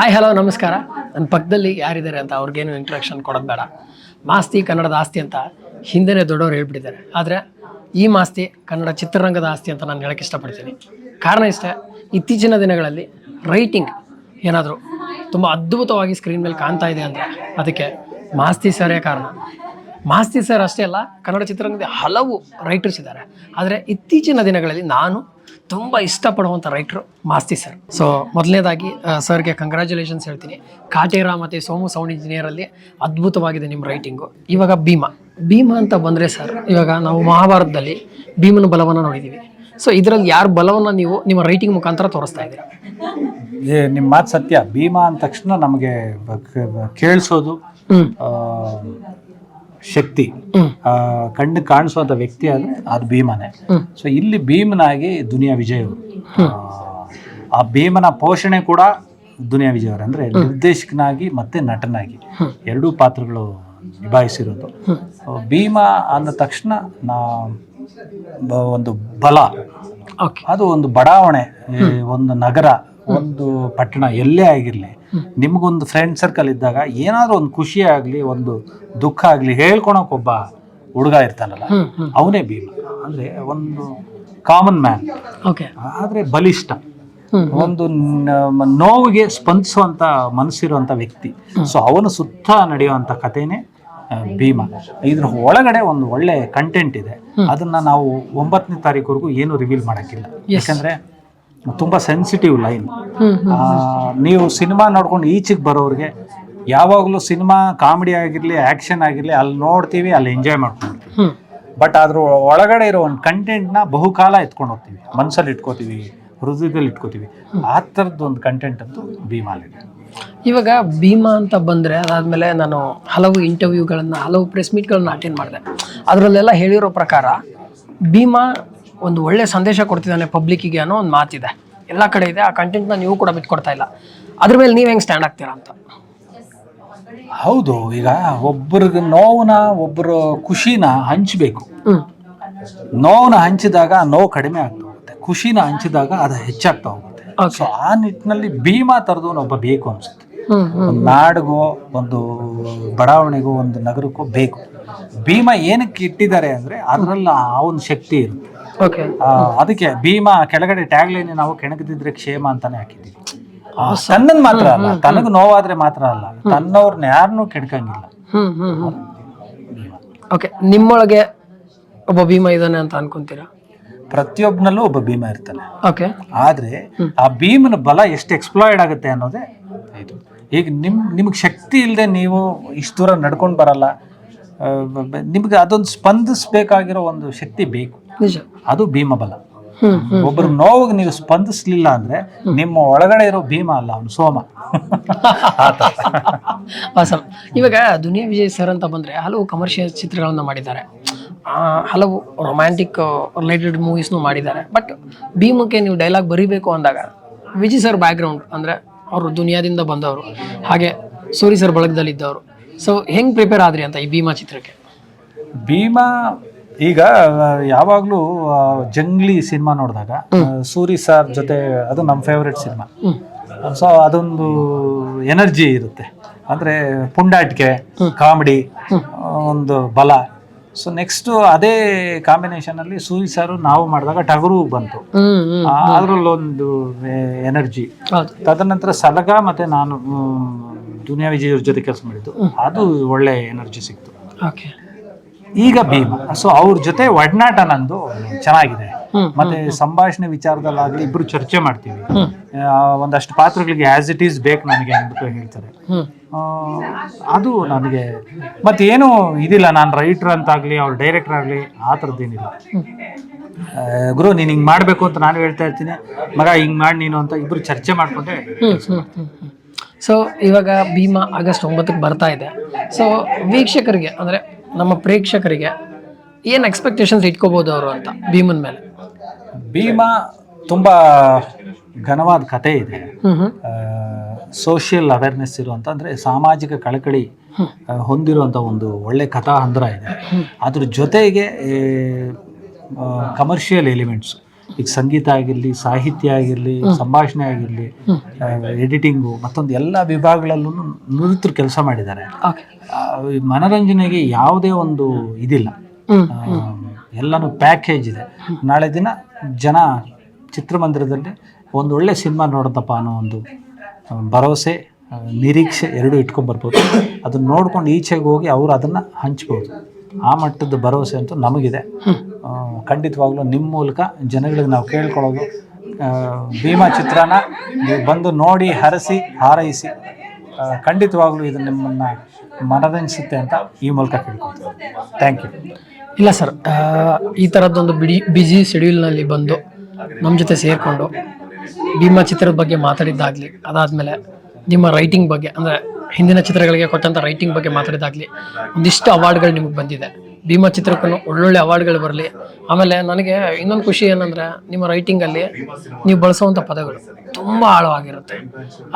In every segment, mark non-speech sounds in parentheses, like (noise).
Hi hello ನಮಸ್ಕಾರ. ನನ್ನ ಪಕ್ಕದಲ್ಲಿ ಯಾರಿದ್ದಾರೆ ಅಂತ ಅವ್ರಿಗೇನು ಇಂಟ್ರಾಕ್ಷನ್ ಕೊಡೋದು ಬೇಡ. ಮಾಸ್ತಿ ಕನ್ನಡದ ಆಸ್ತಿ ಅಂತ ಹಿಂದೆನೇ ದೊಡ್ಡವರು ಹೇಳ್ಬಿಟ್ಟಿದ್ದಾರೆ. ಆದರೆ ಈ ಮಾಸ್ತಿ ಕನ್ನಡ ಚಿತ್ರರಂಗದ ಆಸ್ತಿ ಅಂತ ನಾನು ಹೇಳಕ್ಕೆ ಇಷ್ಟಪಡ್ತೀನಿ. ಕಾರಣ ಇಷ್ಟೇ, ಇತ್ತೀಚಿನ ದಿನಗಳಲ್ಲಿ ರೈಟಿಂಗ್ ಏನಾದರೂ ತುಂಬ ಅದ್ಭುತವಾಗಿ ಸ್ಕ್ರೀನ್ ಮೇಲೆ ಕಾಣ್ತಾ ಇದೆ ಅಂದರೆ ಅದಕ್ಕೆ ಮಾಸ್ತಿ ಸರೇ ಕಾರಣ. ಮಾಸ್ತಿ ಸರ್ ಅಷ್ಟೇ ಅಲ್ಲ ಕನ್ನಡ ಚಿತ್ರರಂಗದ ಹಲವು ರೈಟರ್ಸ್ ಇದ್ದಾರೆ. ಆದರೆ ಇತ್ತೀಚಿನ ದಿನಗಳಲ್ಲಿ ನಾನು ತುಂಬ ಇಷ್ಟಪಡುವಂಥ ರೈಟ್ರು ಮಾಸ್ತಿ ಸರ್. ಸೊ ಮೊದಲನೇದಾಗಿ ಸರ್ಗೆ ಕಂಗ್ರ್ಯಾಚುಲೇಷನ್ಸ್ ಹೇಳ್ತೀನಿ. ಕಾಟೇರಾ ಮತ್ತು ಸೋಮು ಸೌಂಡ್ ಇಂಜಿನಿಯರಲ್ಲಿ ಅದ್ಭುತವಾಗಿದೆ ನಿಮ್ಮ ರೈಟಿಂಗು ಇವಾಗ ಭೀಮ. ಭೀಮ ಅಂತ ಬಂದರೆ ಸರ್ ಇವಾಗ ನಾವು ಮಹಾಭಾರತದಲ್ಲಿ ಭೀಮನ ಬಲವನ್ನು ನೋಡಿದ್ದೀವಿ ಸೊ ಇದರಲ್ಲಿ ಯಾರ ಬಲವನ್ನು ನೀವು ನಿಮ್ಮ ರೈಟಿಂಗ್ ಮುಖಾಂತರ ತೋರಿಸ್ತಾ ಇದ್ದೀರಾ? ಏ ನಿಮ್ಮ ಮಾತು ಸತ್ಯ. ಭೀಮಾ ಅಂದ ತಕ್ಷಣ ನಮಗೆ ಕೇಳಿಸೋದು ಶಕ್ತಿ. ಕಣ್ಣು ಕಾಣಿಸುವಂತ ವ್ಯಕ್ತಿ ಅಂದ್ರೆ ಅದು ಭೀಮನೇ. ಸೊ ಇಲ್ಲಿ ಭೀಮನಾಗಿ ದುನಿಯಾ ವಿಜಯ್ ಅವರು. ಆ, ಭೀಮನ ಪೋಷಣೆ ಕೂಡ ದುನಿಯಾ ವಿಜಯ್ ಅವರು. ಅಂದ್ರೆ ನಿರ್ದೇಶಕನಾಗಿ ಮತ್ತೆ ನಟನಾಗಿ ಎರಡೂ ಪಾತ್ರಗಳು ನಿಭಾಯಿಸಿರೋದು. ಭೀಮ ಅಂದ ತಕ್ಷಣ ನಾ ಒಂದು ಬಲ. ಅದು ಒಂದು ಬಡಾವಣೆ ಒಂದು ನಗರ. ಒಂದು ಪಟ್ಟಣ ಎಲ್ಲೇ ಆಗಿರಲಿ ನಿಮಗೊಂದು ಫ್ರೆಂಡ್ ಸರ್ಕಲ್ ಇದ್ದಾಗ ಏನಾದರೂ ಒಂದು ಖುಷಿ ಆಗಲಿ ಒಂದು ದುಃಖ ಆಗಲಿ ಹೇಳ್ಕೊಳಕ್ ಒಬ್ಬ ಹುಡುಗ ಇರ್ತಾನಲ್ಲ ಅವನೇ ಭೀಮ. ಅಂದರೆ ಒಂದು ಕಾಮನ್ ಮ್ಯಾನ್ ಓಕೆ ಆದರೆ ಬಲಿಷ್ಠ. ಒಂದು ನೋವಿಗೆ ಸ್ಪಂದಿಸುವಂತ ಮನಸ್ಸಿರುವಂತ ವ್ಯಕ್ತಿ. ಸೊ ಅವನ ಸುತ್ತ ನಡೆಯುವಂತ ಕಥೆನೇ ಭೀಮ. ಇದ್ರ ಒಳಗಡೆ ಒಂದು ಒಳ್ಳೆ ಕಂಟೆಂಟ್ ಇದೆ. ಅದನ್ನ ನಾವು ಒಂಬತ್ತನೇ ತಾರೀಕುವರೆಗೂ ಏನು ರಿವೀಲ್ ಮಾಡೋಕ್ಕಿಲ್ಲ. ಯಾಕಂದ್ರೆ ತುಂಬಾ ಸೆನ್ಸಿಟಿವ್ ಲೈನ್ ನೀವು ಸಿನಿಮಾ ನೋಡ್ಕೊಂಡು ಈಚೆಗೆ ಬರೋರಿಗೆ ಯಾವಾಗಲೂ ಸಿನಿಮಾ ಕಾಮಿಡಿ ಆಗಿರಲಿ ಆ್ಯಕ್ಷನ್ ಆಗಿರಲಿ ಅಲ್ಲಿ ನೋಡ್ತೀವಿ ಅಲ್ಲಿ ಎಂಜಾಯ್ ಮಾಡ್ಕೊಂಡು. ಬಟ್ ಅದ್ರ ಒಳಗಡೆ ಇರೋ ಒಂದು ಕಂಟೆಂಟ್ನ ಬಹುಕಾಲ ಎತ್ಕೊಂಡು ಹೋಗ್ತೀವಿ. ಮನಸ್ಸಲ್ಲಿ ಇಟ್ಕೋತೀವಿ ಹೃದಯದಲ್ಲಿ ಇಟ್ಕೋತೀವಿ. ಆ ಥರದ್ದು ಒಂದು ಕಂಟೆಂಟ್ ಅಂತೂ ಭೀಮಾಲಿದೆ ಇವಾಗ ಭೀಮಾ ಅಂತ ಬಂದರೆ ಅದಾದಮೇಲೆ ನಾನು ಹಲವು ಇಂಟರ್ವ್ಯೂಗಳನ್ನು ಹಲವು ಪ್ರೆಸ್ ಮೀಟ್ಗಳನ್ನ ಅಟೆಂಡ್ ಮಾಡಿದೆ. ಅದರಲ್ಲೆಲ್ಲ ಹೇಳಿರೋ ಪ್ರಕಾರ ಭೀಮಾ ಒಂದು ಒಳ್ಳೆ ಸಂದೇಶ ಕೊಡ್ತಿದ್ದಾನೆ ಪಬ್ಲಿಕ್ಕಿಗೆ ಅನ್ನೋ ಒಂದು ಮಾತಿದೆ. ಎಲ್ಲ ಕಡೆ ಇದೆ ಆ ಕಂಟೆಂಟ್ನ ನೀವು ಕೂಡ ಬಿಟ್ಕೊಡ್ತಾ ಇಲ್ಲ. ಅದ್ರ ಮೇಲೆ ನೀವು ಹೆಂಗೆ ಸ್ಟ್ಯಾಂಡ್ ಆಗ್ತೀರಾ ಅಂತ? ಹೌದು ಈಗ ಒಬ್ಬರಿಗೆ ನೋವನ್ನ ಒಬ್ಬರ ಖುಷಿನ ಹಂಚಬೇಕು. ನೋವನ್ನ ಹಂಚಿದಾಗ ಆ ನೋವು ಕಡಿಮೆ ಆಗ್ತಾ ಹೋಗುತ್ತೆ. ಖುಷಿನ ಹಂಚಿದಾಗ ಅದು ಹೆಚ್ಚಾಗ್ತಾ ಹೋಗುತ್ತೆ. ಸೊ ಆ ನಿಟ್ಟಿನಲ್ಲಿ ಭೀಮಾ ಥರದವನು ಒಬ್ಬ ಬೇಕು ಅನ್ಸುತ್ತೆ. ಒಂದು ನಾಡಿಗೋ ಒಂದು ಬಡಾವಣೆಗೋ ಒಂದು ನಗರಕ್ಕೋ ಬೇಕು. ಭೀಮಾ ಏನಕ್ಕೆ ಇಟ್ಟಿದ್ದಾರೆ ಅಂದ್ರೆ ಅದರಲ್ಲಿ ಆ ಒಂದು ಶಕ್ತಿ ಇರುತ್ತೆ. ಅದಕ್ಕೆ ಭೀಮಾ ಕೆಳಗಡೆ ಟ್ಯಾಗ್ ಲೈನ್ ನಾವು ಕೆಣಕದಿದ್ರೆ ಕ್ಷೇಮ ಅಂತಾನೆ ಹಾಕಿದ್ದೀವಿ. ತನ್ನನ್ ಮಾತ್ರ ಅಲ್ಲ ತನಗ್ ನೋವಾದ್ರೆ ಮಾತ್ರ ಅಲ್ಲ ತನ್ನವ್ರನ್ನ ಯಾರನ್ನೂ ಕೆಡ್ಕಂಗಿಲ್ಲ. ಓಕೆ ನಿಮ್ಮೊಳಗೆ ಒಬ್ಬ ಭೀಮಾ ಇದ್ದಾನೆ ಅಂತ ಅನ್ಕೊಂತೀರಾ? ಪ್ರತಿಯೊಬ್ಬನಲ್ಲೂ ಒಬ್ಬ ಭೀಮ ಇರ್ತಾನೆ. ಓಕೆ. ಆದ್ರೆ ಆ ಭೀಮನ ಬಲ ಎಷ್ಟು ಎಕ್ಸ್ಪ್ಲಾಯ್ಡ್ ಆಗುತ್ತೆ ಅನ್ನೋದೇ ಇದು. ಈಗ ನಿಮ್ ನಿಮ್ಗೆ ಶಕ್ತಿ ಇಲ್ಲದೆ ನೀವು ಇಷ್ಟು ದೂರ ನಡ್ಕೊಂಡು ಬರಲ್ಲ. ನಿಮ್ಗೆ ಅದೊಂದು ಸ್ಪಂದಿಸ್ಬೇಕಾಗಿರೋ ಒಂದು ಶಕ್ತಿ ಬೇಕು. ನಿಜ. ಅದು ಭೀಮ ಬಲ. ಒಬ್ಬರು ನೋವಿಗೆ ನೀವು ಸ್ಪಂದಿಸ್ಲಿಲ್ಲ ಅಂದ್ರೆ ನಿಮ್ಮ ಒಳಗಡೆ ಇರೋ ಭೀಮ ಅಲ್ಲ ಅವನು ಸೋಮ. (laughs) ಆಸಮ್ ಇವಾಗ ದುನಿಯಾ ವಿಜಯ್ ಸರ್ ಅಂತ ಬಂದ್ರೆ ಹಲವು ಕಮರ್ಷಿಯಲ್ ಚಿತ್ರಗಳನ್ನ ಮಾಡಿದ್ದಾರೆ. ಹಲವು ರೊಮ್ಯಾಂಟಿಕ್ ರಿಲೇಟೆಡ್ ಮೂವೀಸ್ನು ಮಾಡಿದ್ದಾರೆ. ಬಟ್ ಭೀಮಕ್ಕೆ ನೀವು ಡೈಲಾಗ್ ಬರೀಬೇಕು ಅಂದಾಗ ವಿಜಯ್ ಸರ್ ಬ್ಯಾಕ್ಗ್ರೌಂಡ್ ಅಂದರೆ ಅವರು ದುನಿಯಾದಿಂದ ಬಂದವರು. ಹಾಗೆ ಸೂರಿ ಸರ್ ಬಳಗದಲ್ಲಿದ್ದವರು. ಸೊ ಹೆಂಗೆ ಪ್ರಿಪೇರ್ ಆದ್ರಿ ಅಂತ ಈ ಭೀಮಾ ಚಿತ್ರಕ್ಕೆ? ಭೀಮ ಈಗ ಯಾವಾಗಲೂ ಜಂಗ್ಲಿ ಸಿನಿಮಾ ನೋಡಿದಾಗ ಸೂರಿ ಸರ್ ಜೊತೆ ಅದು ನಮ್ಮ ಫೇವ್ರೆಟ್ ಸಿನಿಮಾ. ಸೊ ಅದೊಂದು ಎನರ್ಜಿ ಇರುತ್ತೆ. ಅಂದ್ರೆ ಪುಂಡಾಟಿಕೆ ಕಾಮಿಡಿ ಒಂದು ಬಲ. ಸೊ ನೆಕ್ಸ್ಟ್ ಅದೇ ಕಾಂಬಿನೇಷನ್ ಅಲ್ಲಿ ಸೂರಿ ಸಾರು ನಾವು ಮಾಡಿದಾಗ ಟಗರು ಬಂತು. ಅದರಲ್ಲೊಂದು ಎನರ್ಜಿ. ತದನಂತರ ಸಲಗ ಮತ್ತೆ ನಾನು ದುನಿಯಾ ವಿಜಯ್ ಅವ್ರ ಜೊತೆ ಕೆಲಸ ಮಾಡಿದ್ದು. ಅದು ಒಳ್ಳೆ ಎನರ್ಜಿ ಸಿಕ್ತು. ಓಕೆ ಈಗ ಭೀಮ. ಸೊ ಅವ್ರ ಜೊತೆ ಒಡನಾಟ ನಂದು ಚೆನ್ನಾಗಿದೆ. ಮತ್ತೆ ಸಂಭಾಷಣೆ ವಿಚಾರದಲ್ಲಾಗ್ಲಿ ಇಬ್ರು ಚರ್ಚೆ ಮಾಡ್ತೀವಿ. ಒಂದಷ್ಟು ಪಾತ್ರಗಳಿಗೆ ಆಸ್ ಇಟ್ ಈಸ್ ಬೇಕು ನನಗೆ ಅಂದ್ಬಿಟ್ಟು ಹೇಳ್ತಾರೆ. ಅದು ನನಗೆ ಮತ್ತೆ ಏನು ಇದಿಲ್ಲ ನಾನು ರೈಟರ್ ಅಂತಾಗ್ಲಿ ಅವ್ರ ಡೈರೆಕ್ಟರ್ ಆಗಲಿ ಆ ಥರದ್ದೇನಿಲ್ಲ ಗುರು ನೀನು ಹಿಂಗೆ ಮಾಡಬೇಕು ಅಂತ ನಾನು ಹೇಳ್ತಾ ಇರ್ತೀನಿ. ಮಗ ಹಿಂಗೆ ಮಾಡಿ ನೀನು ಅಂತ ಇಬ್ರು ಚರ್ಚೆ ಮಾಡಿಕೊಂಡೆ ಸೊ ಇವಾಗ ಭೀಮಾ ಆಗಸ್ಟ್ ಒಂಬತ್ತಕ್ಕೆ ಬರ್ತಾ ಇದೆ. ಸೊ ವೀಕ್ಷಕರಿಗೆ ಅಂದರೆ ನಮ್ಮ ಪ್ರೇಕ್ಷಕರಿಗೆ ಏನು ಎಕ್ಸ್ಪೆಕ್ಟೇಷನ್ಸ್ ಇಟ್ಕೋಬೋದು ಅವರು ಅಂತ ಭೀಮನ್ ಮೇಲೆ? ಭೀಮ ತುಂಬ ಘನವಾದ ಕತೆ ಇದೆ. ಸೋಷಿಯಲ್ ಅವೇರ್ನೆಸ್ ಇರುವಂಥ ಅಂದರೆ ಸಾಮಾಜಿಕ ಕಳಕಳಿ ಹೊಂದಿರುವಂಥ ಒಂದು ಒಳ್ಳೆ ಕಥಾ ಹಂದ್ರ ಇದೆ ಅದ್ರ ಜೊತೆಗೆ ಕಮರ್ಷಿಯಲ್ ಎಲಿಮೆಂಟ್ಸ್ ಈಗ ಸಂಗೀತ ಆಗಿರಲಿ ಸಾಹಿತ್ಯ ಆಗಿರಲಿ ಸಂಭಾಷಣೆ ಆಗಿರಲಿ ಎಡಿಟಿಂಗು ಮತ್ತೊಂದು ಎಲ್ಲ ವಿಭಾಗಗಳಲ್ಲೂ ನುರಿತರು ಕೆಲಸ ಮಾಡಿದ್ದಾರೆ. ಮನೋರಂಜನೆಗೆ ಯಾವುದೇ ಒಂದು ಇದಿಲ್ಲ. ಎಲ್ಲನೂ ಪ್ಯಾಕೇಜ್ ಇದೆ. ನಾಳೆ ದಿನ ಜನ ಚಿತ್ರಮಂದಿರದಲ್ಲಿ ಒಂದು ಒಳ್ಳೆ ಸಿನಿಮಾ ನೋಡೋದಪ್ಪ ಅನ್ನೋ ಒಂದು ಭರವಸೆ ನಿರೀಕ್ಷೆ ಎರಡೂ ಇಟ್ಕೊಂಡ್ಬರ್ಬೋದು ಅದನ್ನ ನೋಡ್ಕೊಂಡು ಈಚೆಗೆ ಹೋಗಿ ಅವರು ಅದನ್ನು ಹಂಚ್ಬೋದು. ಆ ಮಟ್ಟದ ಭರವಸೆ ಅಂತೂ ನಮಗಿದೆ. ಖಂಡಿತವಾಗ್ಲೂ ನಿಮ್ಮ ಮೂಲಕ ಜನಗಳಿಗೆ ನಾವು ಕೇಳ್ಕೊಳ್ಳೋದು ಭೀಮಾ ಚಿತ್ರನ ನೀವು ಬಂದು ನೋಡಿ, ಹರಸಿ, ಹಾರೈಸಿ ಖಂಡಿತವಾಗ್ಲೂ ಇದು ನಿಮ್ಮನ್ನು ಮನರಂಜಿಸುತ್ತೆ ಅಂತ ಈ ಮೂಲಕ ಕೇಳ್ಕೊಳ್ತೀವಿ. ಥ್ಯಾಂಕ್ ಯು ಇಲ್ಲ ಸರ್ ಈ ಥರದ್ದೊಂದು ಬಿಡಿ ಬ್ಯುಸಿ ಶೆಡ್ಯೂಲ್ನಲ್ಲಿ ಬಂದು ನಮ್ಮ ಜೊತೆ ಸೇರಿಕೊಂಡು ಭೀಮಾ ಚಿತ್ರದ ಬಗ್ಗೆ ಮಾತಾಡಿದ್ದಾಗಲಿ, ಅದಾದಮೇಲೆ ನಿಮ್ಮ ರೈಟಿಂಗ್ ಬಗ್ಗೆ, ಅಂದರೆ ಹಿಂದಿನ ಚಿತ್ರಗಳಿಗೆ ಕೊಟ್ಟಂಥ ರೈಟಿಂಗ್ ಬಗ್ಗೆ ಮಾತಾಡಿದ್ದಾಗಲಿ, ಒಂದಿಷ್ಟು ಅವಾರ್ಡ್ಗಳು ನಿಮಗೆ ಬಂದಿದೆ. ಭೀಮಾ ಚಿತ್ರಕ್ಕೂ ಒಳ್ಳೊಳ್ಳೆ ಅವಾರ್ಡ್ಗಳು ಬರಲಿ. ಆಮೇಲೆ ನನಗೆ ಇನ್ನೊಂದು ಖುಷಿ ಏನಂದರೆ ನಿಮ್ಮ ರೈಟಿಂಗಲ್ಲಿ ನೀವು ಬಳಸುವಂಥ ಪದಗಳು ತುಂಬ ಆಳವಾಗಿರುತ್ತೆ.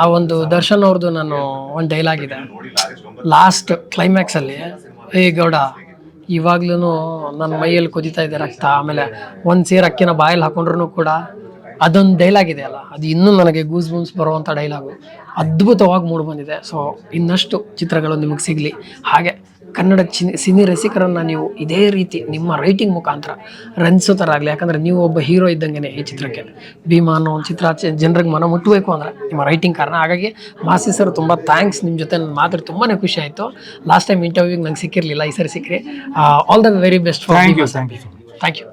ಆ ಒಂದು ದರ್ಶನ್ ಅವ್ರದ್ದು ನಾನು ಒಂದು ಡೈಲಾಗ್ ಇದೆ. ಲಾಸ್ಟ್ ಕ್ಲೈಮ್ಯಾಕ್ಸಲ್ಲಿ ಏ ಗೌಡ ಇವಾಗ್ಲೂ ನನ್ನ ಮೈಯಲ್ಲಿ ಕುದಿತಾ ಇದೆ ರಕ್ತ. ಆಮೇಲೆ ಒಂದು ಸೇರು ಅಕ್ಕಿನ ಬಾಯಲ್ಲಿ ಹಾಕೊಂಡ್ರು ಕೂಡ ಅದೊಂದು ಡೈಲಾಗ್ ಇದೆ ಅಲ್ಲ, ಅದು ಇನ್ನೂ ನನಗೆ ಗೂಸ್ ಬೂನ್ಸ್ ಬರುವಂಥ ಡೈಲಾಗು ಅದ್ಭುತವಾಗಿ ಮೂಡಿ ಬಂದಿದೆ. ಸೊ ಇನ್ನಷ್ಟು ಚಿತ್ರಗಳು ನಿಮಗೆ ಸಿಗಲಿ. ಹಾಗೆ ಕನ್ನಡ ಚಿನಿ ಸಿನಿ ರಸಿಕರನ್ನು ನೀವು ಇದೇ ರೀತಿ ನಿಮ್ಮ ರೈಟಿಂಗ್ ಮುಖಾಂತರ ರಂಜಿಸೋ ಥರ ಆಗಲಿ ಯಾಕಂದರೆ ನೀವು ಒಬ್ಬ ಹೀರೋ ಇದ್ದಂಗೆ ಈ ಚಿತ್ರಕ್ಕೆ. ಭೀಮಾ ಅನ್ನೋ ಒಂದು ಚಿತ್ರ ಜನರಿಗೆ ಮನ ಮುಟ್ಟಬೇಕು ಅಂದರೆ ನಿಮ್ಮ ರೈಟಿಂಗ್ ಕಾರಣ. ಹಾಗಾಗಿ ಮಾಸಿ ಸರ್ ತುಂಬ ಥ್ಯಾಂಕ್ಸ್ ನಿಮ್ಮ ಜೊತೆ ನನ್ನ ಮಾತ್ರ ತುಂಬಾ ಖುಷಿ ಆಯಿತು. ಲಾಸ್ಟ್ ಟೈಮ್ ಇಂಟರ್ವ್ಯೂಗೆ ನಂಗೆ ಸಿಕ್ಕಿರಲಿಲ್ಲ ಈ ಸರಿ ಸಿಕ್ಕಿ all the very best thank you thank you